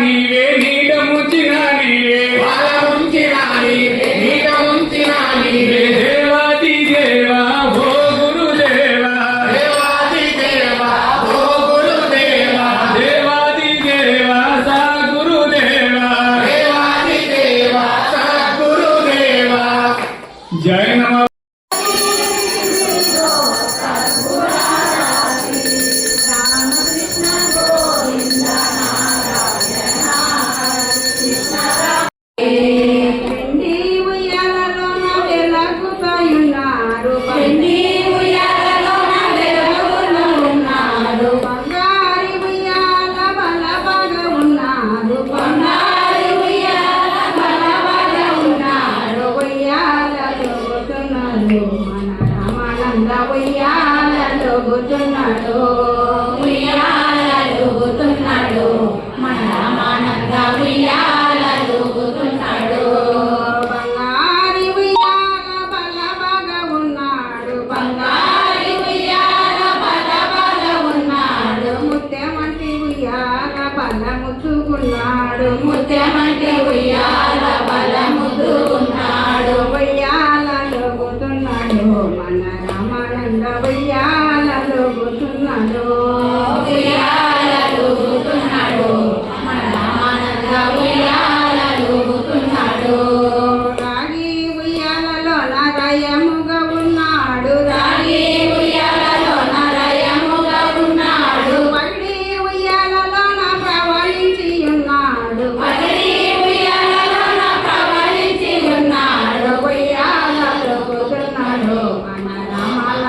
నీవే నీట ముంచిన నీవే. బాల ముంచిన నీవే నీట ముంచిన నీవే దేవాది దేవా భో గురు దేవా దేవాది దేవా భో గురు దేవా దేవాది దేవా సా గురు దేవా దేవాది దేవా సా గురు దేవా జయ మన రమానంద ఉయ్యాలలో గుర్తున్నాడు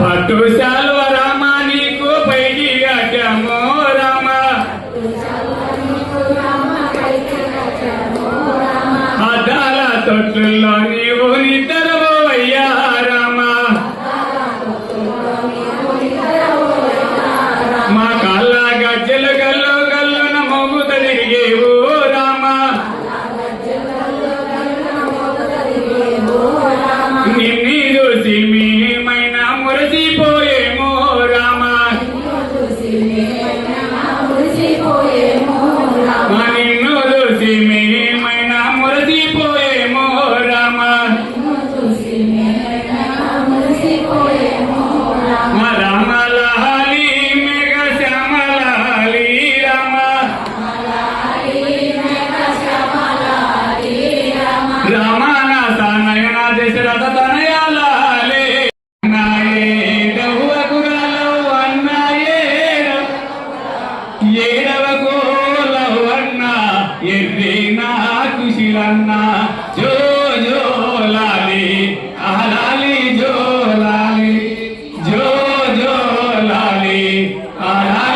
పట్టు శాలువ రామ నీకు పైకి కట్టాము రామ అద్దాల తొట్లులోని Amen. ఏడవ గోలవన్న ఎర్రే నా కుశిలన్న. జో జోలాలి అహలాలి జోలాలి జో జోలాలి అహలాలి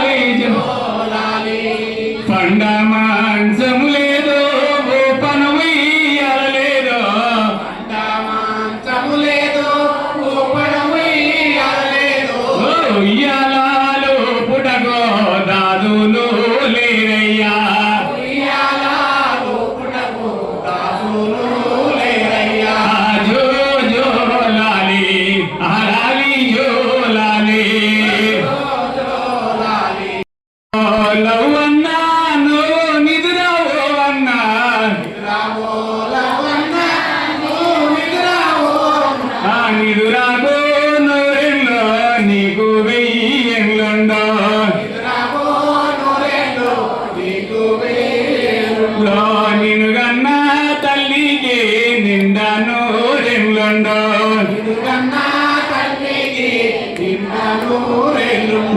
ஊர் என்றும்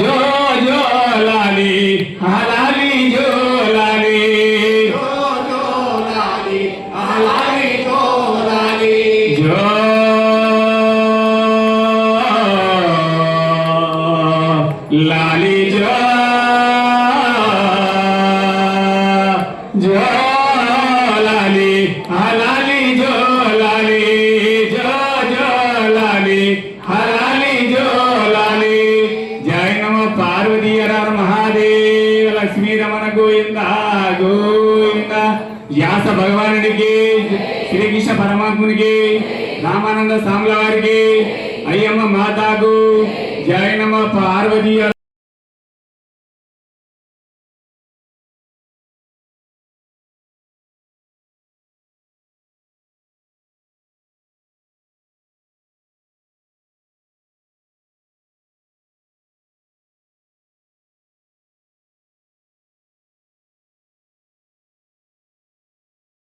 ஜோ ஜோ லாலி அலாலி ஜோ லாலி லாலி ஜோ ஜோ லாலி அலா శ్రీరమణ గోవింద. గోవింద వ్యాస భగవానుడికి శ్రీకృష్ణ పరమాత్మునికి రామానంద స్వామి వారికి అయ్యమ్మ మాతాకు జయనమ్మ పార్వతీ